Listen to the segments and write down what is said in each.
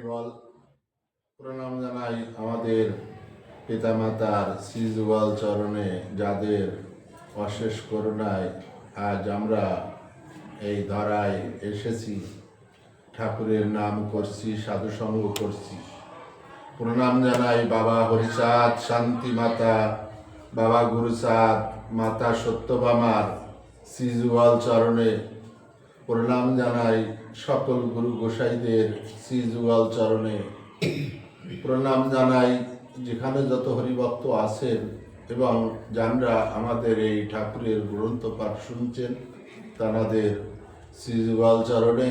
বিবল প্রণাম জানাই আমাদের পিতামাতার সিজুয়াল চরণে, যাদের অশেষ করুণায় আজ আমরা এই ধরায় এসেছি। ঠাকুরের নাম করছি, সাধুসঙ্গ করছি। প্রণাম জানাই বাবা হরিচাঁদ, শান্তি মাতা, বাবা গুরুচাঁদ, মাতা সত্যবামার সিজুয়াল চরণে। প্রণাম জানাই সকল গুরু গোসাইদের শ্রীযুগল চরণে। প্রণাম জানাই যেখানে যত হরিভক্ত আছেন এবং যানরা আমাদের এই ঠাকুরের গ্রন্থ পাঠ শুনছেন তাদের শ্রীযুগল চরণে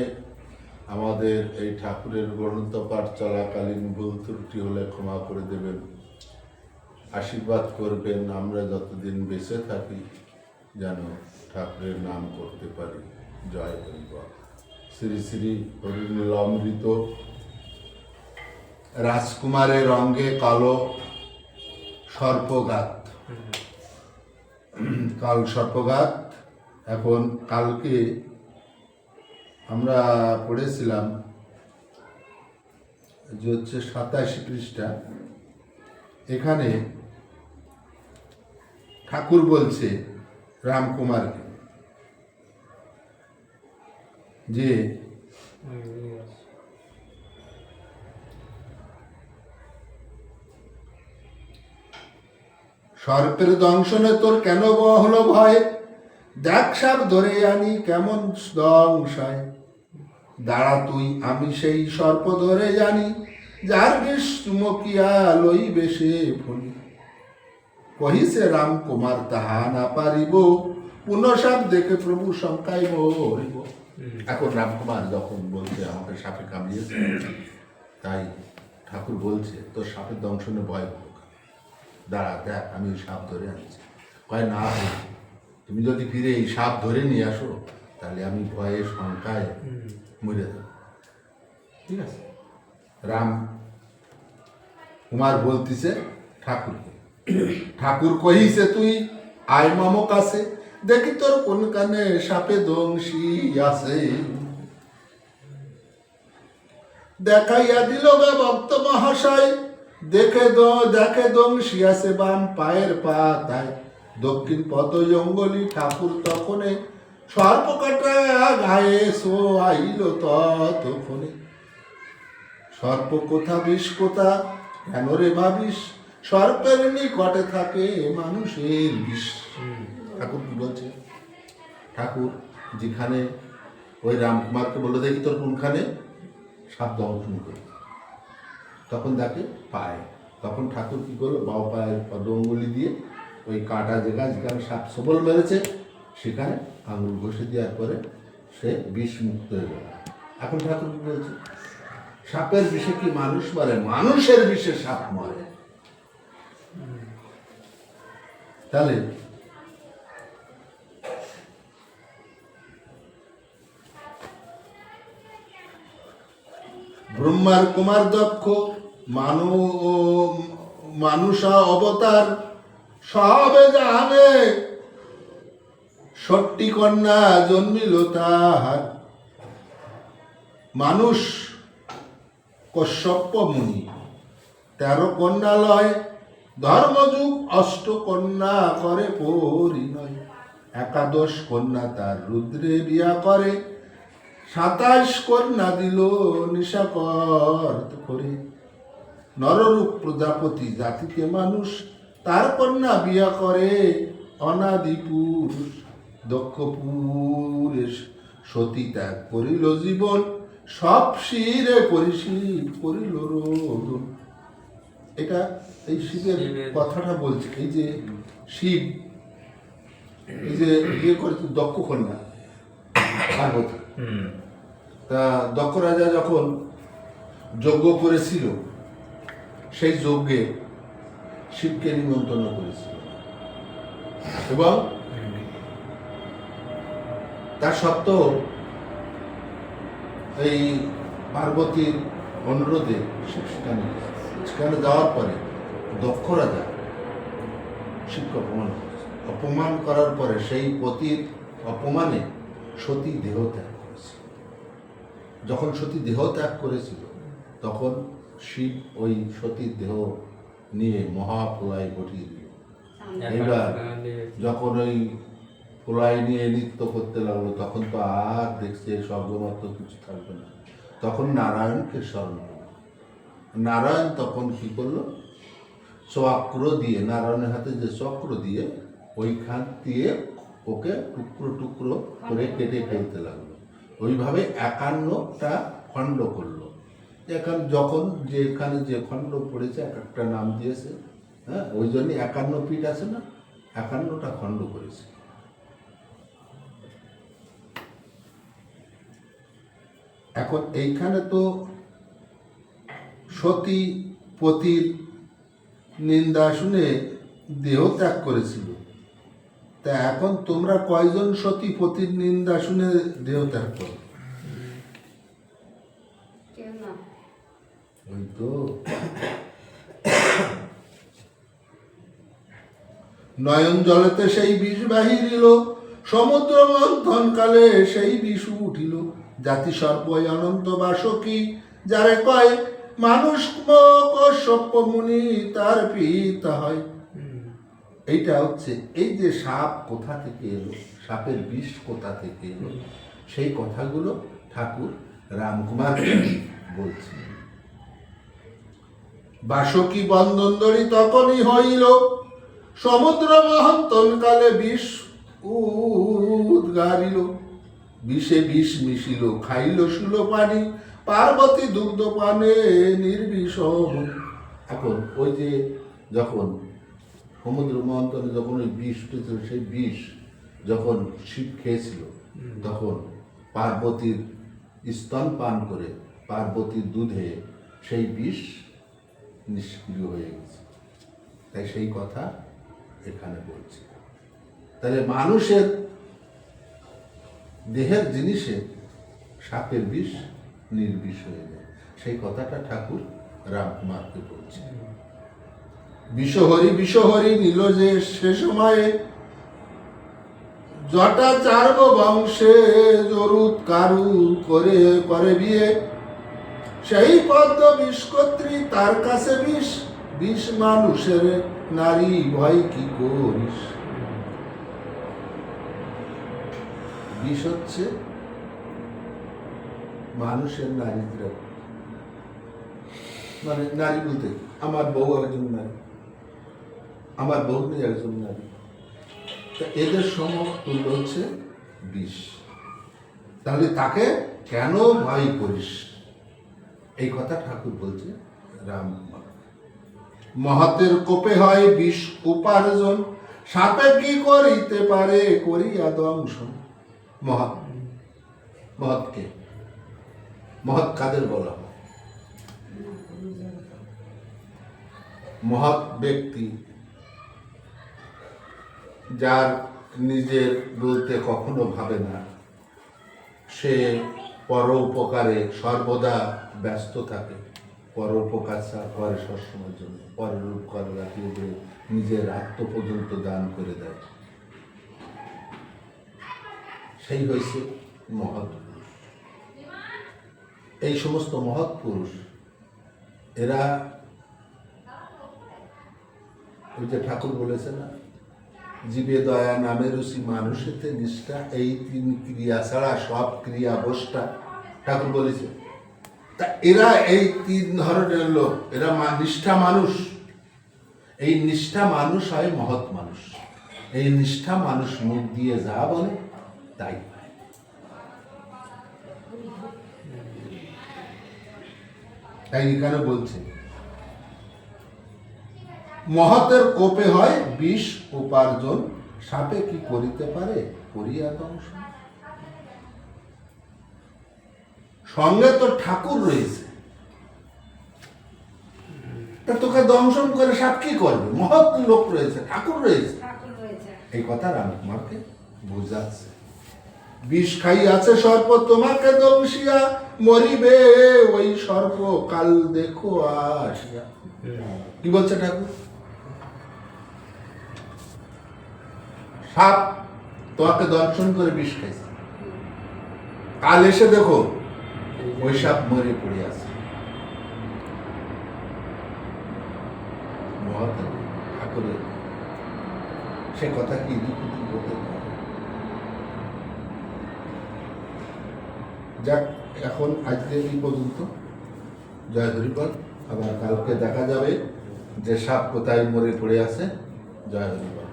আমাদের এই ঠাকুরের গ্রন্থ পাঠ চলাকালীন ভুল ত্রুটি হলে ক্ষমা করে দেবেন। আশীর্বাদ করবেন আমরা যতদিন বেঁচে থাকি, যেন ঠাকুরের নাম করতে পারি। জয় হরিবল শ্রী শ্রী হরিনীল অমৃত রাজকুমারের রঙ্গে কালো সর্পঘাত। কাল সর্পঘাত, এখন কালকে আমরা পড়েছিলাম যে হচ্ছে সাতাশি পৃষ্ঠা। এখানে ঠাকুর বলছে রামকুমারকে যে সর্পের দংশনে তোর কেন হলো ভয়? দেখ সাপ ধরে আনি কেমন দংশায়। দাঁড়া তুই, আমি সেই সর্প ধরে জানি, যার বেশ চুমকিয়া লই বেশে ফলি কহিছে রাম কুমার তাহা না পারিব পুনঃসাপ দেখে প্রভু শঙ্কায় মরিব। এখন রামকুমার যখন বলছে আমাকে সাপে কামড়িয়েছে তাই ঠাকুর বলছে তোর সাপের দংশনে ভয় হলো কেন? দাঁড়া দেখ আমি এই সাপ ধরে আনছি। কয় না তুমি যদি ফিরে এই সাপ ধরে নিয়ে আসো তাহলে আমি ভয়ে শঙ্কায় মরে যাব। ঠিক আছে। রাম কুমার বলতিছে ঠাকুরকে ঠাকুর কহিছে তুই আয় মাম কাছে। দেখি তোর কোন কানে সাপে দংশী আছে। দেখাইয়া দিল গা ভক্ত মহাশয়, দেখে দেখে দংশী আছে বাম পায়ের পাতায়। দক্ষিণ পদ জঙ্গলি ঠাকুর তখনে সর্প কাটা গায়ে সো আইল ততক্ষণে। সর্প কোথা বিষ কোথা, কেন রে ভাবিস? সর্পের নিকটে থাকে মানুষের বিষ। ঠাকুর কি বলছে? ঠাকুর, যেখানে ওই রামকুমারকে বলল, দেখি তোর কোনখানে? সাপ দংশন করে তখন দেখে পায়ে। তখন ঠাকুর কি করল? বাবা পায়ের পদঙ্গুলি দিয়ে ওই কাটা জায়গা যেখানে সাপ সবল মেরেছে, সেখানে আঙুল ঘষে দেওয়ার পরে সে বিষ মুক্ত হয়ে গেল। এখন ঠাকুর কী বলছে? সাপের বিষে কি মানুষ মারে? মানুষের বিষে সাপ মারে। তাহলে ব্রহ্মার কুমার দক্ষ, মানু মানুষা অবতার, সবে জানে। ষট্টি কন্যা জন্মিল তাহার। মানুষ কশ্যপ মুনি, তেরো কন্যা লয়। ধর্মযুগ অষ্ট কন্যা করে পরিণয়। একাদশ কন্যা তার রুদ্রে বিয়া করে। সাতাশ কন্যা দিল নিশাকর করে নররূপ প্রজাপতি জাতিকে মানুষ তার কন্যা বিয়া করে অনাদি পুরুষ দক্ষ পুরেশ সতী ত্যাগ করিল জীবন সব শিরে পরিশীল করিল রোদন। এটা এই শিবের শিবের- কথাটা বলছে এই যে শিব এই যে ইয়ে করেছে দক্ষ কন্যা। পার্বতী তা দক্ষ রাজা যখন যজ্ঞ করেছিল, সেই যজ্ঞে শিবকে নিমন্ত্রণ করেছিল। এবং তার সত্ত্বেও এই পার্বতীর অনুরোধে শিব সেখানে সেখানে যাওয়ার পরে দক্ষ রাজা শিবকে অপমান অপমান করার পরে সেই পতির অপমানে সতী দেহ ত্যাগ করেছে যখন সতী দেহ ত্যাগ করেছিল তখন শিব ওই সতীর দেহ নিয়ে মহাপ্রলয় ঘটিয়ে দিল। এবার যখন ওই প্রলয় নিয়ে নৃত্য করতে লাগল তখন তো আর দেখছে স্বর্গমাত্র কিছু থাকবে না। তখন নারায়ণকে স্মরণ করল নারায়ণ তখন কি করল? চক্র দিয়ে নারায়ণের হাতে যে চক্র দিয়ে ওইখান দিয়ে ওকে টুকরো টুকরো করে কেটে ফেলতে লাগল। ওইভাবে একান্নটা খণ্ড করল। এখন যখন যেখানে যে খণ্ড পড়েছে, এক একটা নাম দিয়েছে হ্যাঁ ওই জন্য একান্ন পিঠ আছে না? একান্নটা খণ্ড করেছে। এখন এইখানে তো সতী, পতির নিন্দা শুনে দেহ ত্যাগ করেছিল। তা এখন তোমরা কয়জন সতী পতির নিন্দা শুনে দেহ ত্যাগ করো ওই তো। নয়ন জলেতে সেই বিষ বাহিরিল সমুদ্র মন্থন কালে সেই বিষ উঠিল। জাতি সর্প অনন্ত বাসকি যারে কয় মানুষ কশ্যপ মুনি তার পিতা হয়। এইটা হচ্ছে, এই যে সাপ কোথা থেকে এলো, সাপের বিষ কোথা থেকে এলো, সেই কথাগুলো ঠাকুর রামকুমার বলছেন বাসকি বন্ধন দড়ি তখনই হইল, সমুদ্র মহন্তন কালে বিষ উদ্গারিল বিষে বিষ মিশিল, খাইল শুল পানি, পার্বতী দুগ্ধ পানে নির্বিষম। এখন ওই যে যখন সমুদ্র মহন্তনে যখন ওই বিষ উঠেছিল সেই বিষ যখন শিব খেয়েছিল তখন পার্বতীর স্তন পান করে পার্বতীর দুধে সেই বিষ নিষ্ক্রিয় হয়ে গেছে। তাই সেই কথা এখানে বলছি। তাহলে মানুষের দেহের জিনিসে সাপের বিষ নির্বিষ হয়ে যায়। সেই কথাটা ঠাকুর রামকুমারকে বলছে বিষহরি বিষহরি নিল যে সে সময়ে জটা চার্ব বংশে জরুত কারু করে করে বিয়ে। সেই পদ্ম বিষকর্ত্রী তার কাছে বিষ। বিষ মানুষের নারী ভয় কি করিস? বিষ হচ্ছে মানুষের নারীদের মানে নারী বলতে, আমার বউ একজন নারী। আমার বউনি একজন নারী। তা এদের সমতুল্য হচ্ছে বিষ। তাহলে তাকে কেন ভয় করিস? এই কথা ঠাকুর বলছে রাম মহতের কোপে হয় বিষ উপার্জন, সাপে কি করিতে পারে করিয়া দংশন মহৎ মহৎকে মহৎ কাদের বলা হয়? মহৎ ব্যক্তি যার নিজের বলতে কখনো ভাবে না। সে পর উপকারে সর্বদা ব্যস্ত থাকে। পর উপকার করে সবসময়ের জন্য। পরের উপকার রাখিয়ে নিজের আত্ম পর্যন্ত দান করে দেয়। সেই হয়েছে মহৎ পুরুষ। এই সমস্ত মহৎ পুরুষ, এরা ওই যে ঠাকুর বলেছে না জীবে দয়া নামে রুচি মানুষেতে নিষ্ঠা, এই তিন ক্রিয়া ছাড়া সব ক্রিয়া বসটা ঠাকুর বলেছে, তা এরা এই তিন ধরনের লোক, এরা নিষ্ঠা মানুষ। এই নিষ্ঠা মানুষ হয় মহৎ মানুষ। এই নিষ্ঠা মানুষ মুখ দিয়ে যা বলে, তাই। তাই এখানে বলছে? মহতের কোপে হয় বিষ উপার্জন। সাপে কি করিতে পারে? করিয়া দংশন সঙ্গে তো ঠাকুর রয়েছে। তোকে দংশন করে সাপ কি করবে? মহৎ লোক রয়েছে ঠাকুর রয়েছে। এই কথা রামকুমারকে বোঝাচ্ছে। বিষ খাইয়াছে সর্প তোমাকে দংশিয়া মরিবে ওই সর্প কাল দেখো আসিয়া। কি বলছে ঠাকুর? সাপ তোমাকে দর্শন করে বিষ খাইছে। কাল এসে দেখো ওই সাপ মরে পড়ে আছে। করে সে কথা কি হতে যাক, এখন আজকে এই পর্যন্ত। জয় হরিপাল, আবার কালকে দেখা যাবে যে সাপ কোথায় মরে পড়ে আছে। জয় হরিপাল।